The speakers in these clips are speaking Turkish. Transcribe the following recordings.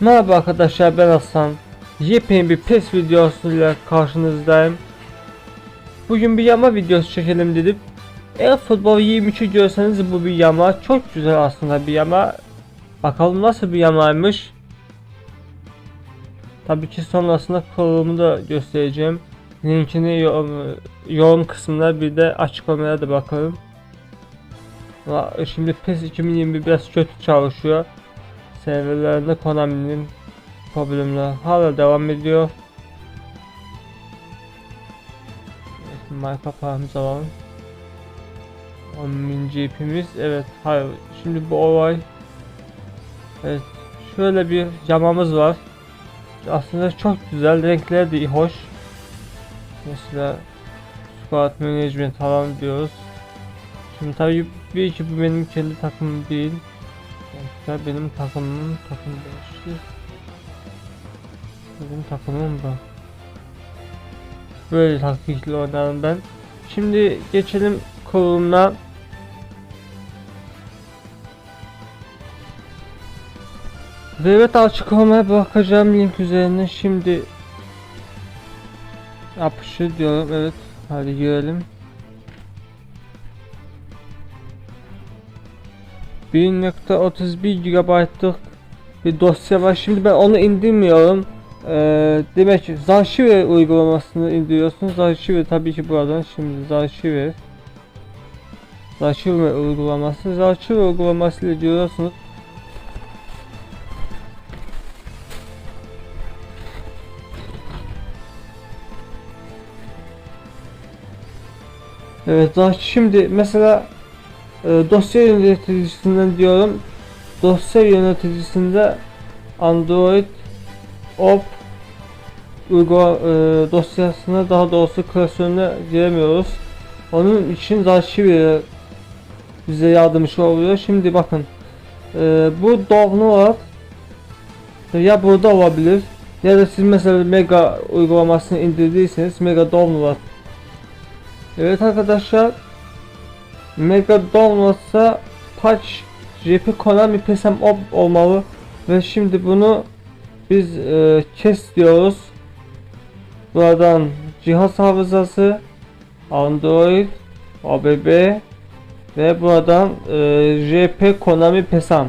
Merhaba arkadaşlar ben Hasan. Yepyeni bir PES videosuyla karşınızdayım. Bugün bir yama videosu çekelim dedim. Eğer futbol 23'ü görseniz bu bir yama. Çok güzel aslında bir yama. Bakalım nasıl bir yamaymış. Tabii ki sonrasında kurulumu da göstereceğim. Linkini yorum, yorum kısmına bir de açıklamaya da bakalım. Şimdi PES 2021 biraz kötü çalışıyor. Serverlerinde Konami'nin problemleri hala devam ediyor. Marka paramız alalım. 10.000 GP'miz evet hayır. Şimdi bu olay evet şöyle bir camamız var. Aslında çok güzel renkler de hoş. Mesela squad management falan diyoruz. Şimdi tabii bir iki bu benim kendi takımım değil Sonuçta benim takımım takım değişti. Benim takımım bu. Böyle taktikli oynarım ben. Şimdi geçelim. Ve evet açıklamaya bakacağım link üzerine şimdi yapışı diyorum evet hadi girelim 1.31 GB'lık bir dosya var. Şimdi ben onu indirmiyorum. Ee, demek ki Zarshiver uygulamasını indiriyorsunuz. Zarshiver tabii ki buradan şimdi Zarshiver Zarshiver uygulaması. Zarshiver uygulaması ile diyorsunuz. Evet Zarsh- şimdi mesela e, dosya yöneticisinden diyorum. Dosya yöneticisinde Android Op uygula e, dosyasına daha doğrusu klasörüne giremiyoruz. Onun için Zarshiver bize yardımcı oluyor. Şimdi bakın e, bu download ya burada olabilir ya da siz mesela Mega uygulamasını indirdiyseniz Mega download Evet arkadaşlar Mega Downloads'a Patch JP Konami PSM Op olmalı ve şimdi bunu biz e, kes diyoruz. Buradan cihaz hafızası Android ABB ve buradan e, JP Konami PSM.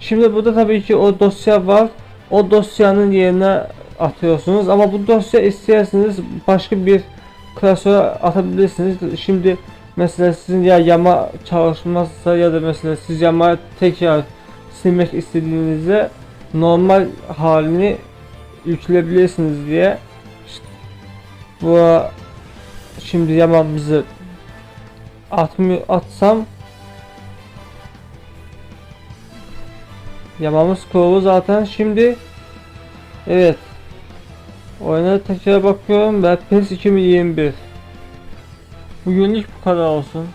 Şimdi burada tabii ki o dosya var. O dosyanın yerine atıyorsunuz ama bu dosya isterseniz başka bir klasöre atabilirsiniz. Şimdi Mesela sizin ya yama çalışmazsa ya da mesela siz yama tekrar silmek istediğinizde normal halini yükleyebilirsiniz diye işte bu şimdi yamamızı atmıyor atsam yamamız kurulu zaten. Şimdi evet oyuna tekrar bakıyorum. Ben PES 2021 Bugünlük bu kadar olsun.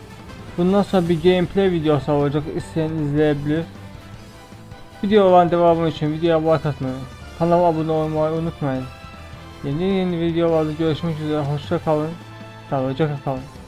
Bundan sonra bir gameplay videosu olacak. İsteyen izleyebilir. Video olan devamı için videoya like atmayı, kanala abone olmayı unutmayın. Yeni yeni videolarda görüşmek üzere. Hoşça kalın. Sağlıcakla kalın.